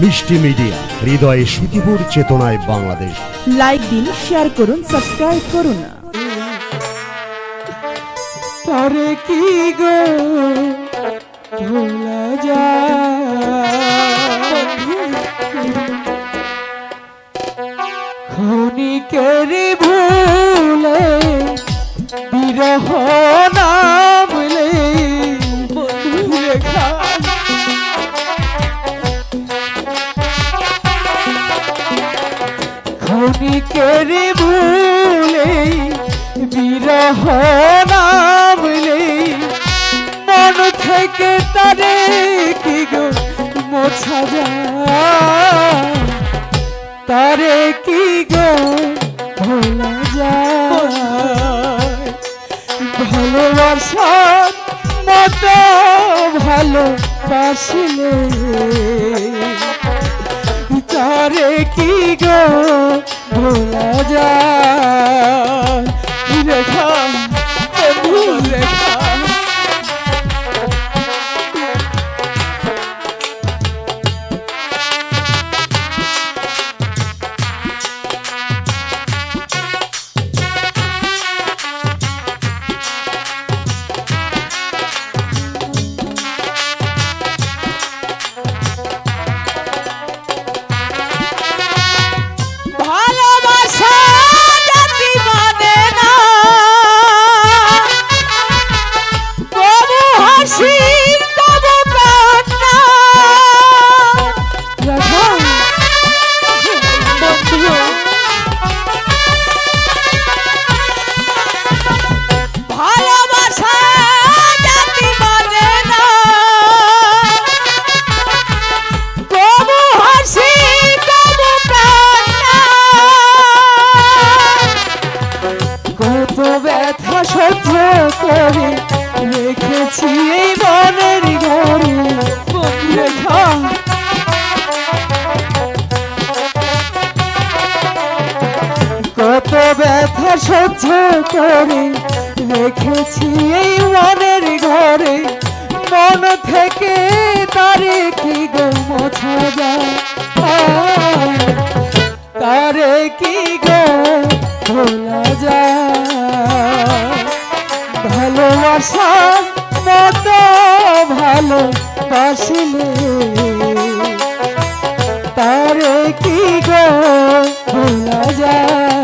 মিষ্টি মিডিয়া হৃদয়ে সুখীপুর চেতনায় বাংলাদেশ। লাইক দিন শেয়ার করুন সাবস্ক্রাইব করুন। তারে কি গো ভোলা ক্ষণিকের ভুলে বিরহ নামলে ক্ষণিকের ভুলে, বিরহ নামলে মন থেকে তারে কি গো মোছা তারে কি গো ভোলা যায়? ভালোবাসার মতো ভালোবাসলে, তারে কি গো ভোলা যায়। রেখা ব্যথা সহ্য করে, রেখেছি এই মনের ঘরে কত ব্যথা সহ্য করে, রেখেছি এই মনের ঘরে, মন থেকে ভালোবাসা মতো ভালোবাসিলে। তারে কি গো ভোলা যায়?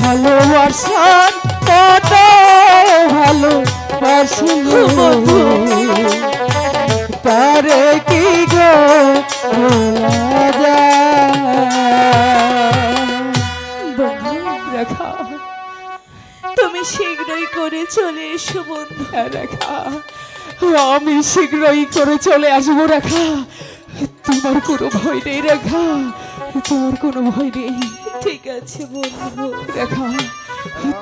ভালোবাসার কত ভালোবাসিল তারে কি গো ভোলা রেখা তুমি শীঘ্রই করে চলে এসো বন্ধু। রেখা আমি শীঘ্রই করে চলে আসব রেখা। তোমার কোনো ভয় নেই রেখা। তোমার কোনো ভয় নেই। ঠিক আছে বন্ধু। রেখা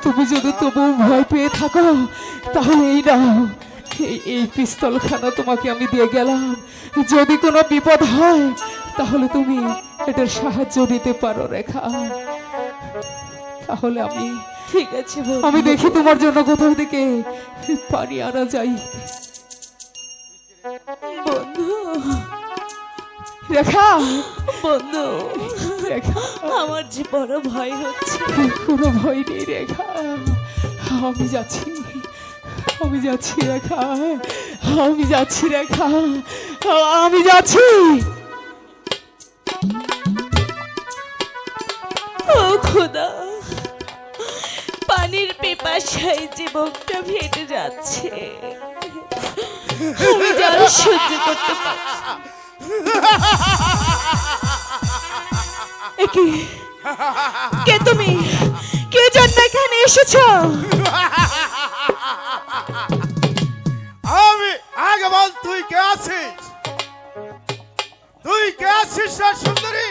তুমি যদি তবু ভয় পেয়ে থাকো তাহলে এই নাও। এই- এই পিস্তলখানা তোমাকে আমি দিয়ে গেলাম। যদি কোনো বিপদ হয় তাহলে তুমি এটার সাহায্য নিতে পারো রেখা। তাহলে আমি ঠিক আছে আমি দেখি তোমার জন্য কোথাও থেকে পানি আনা যাই বন্ধু। রেখা! বন্ধু। রেখা। আমার যে বড় ভয় হচ্ছে। কোনো ভয় নেই রেখা। আমি যাচ্ছি আমি যাচ্ছি রেখা। আমি যাচ্ছি রেখা। আমি যাচ্ছি। ও খোদা। পানির পেপাসায় যে বুকটা ফেটে যাচ্ছে। আমি জল সহ্য করতে পারছি কি কে তুমি? কে জন্য এখানে এসেছ? আমি আগে বল, তুই কে আছিস? তুই কে আছিস রে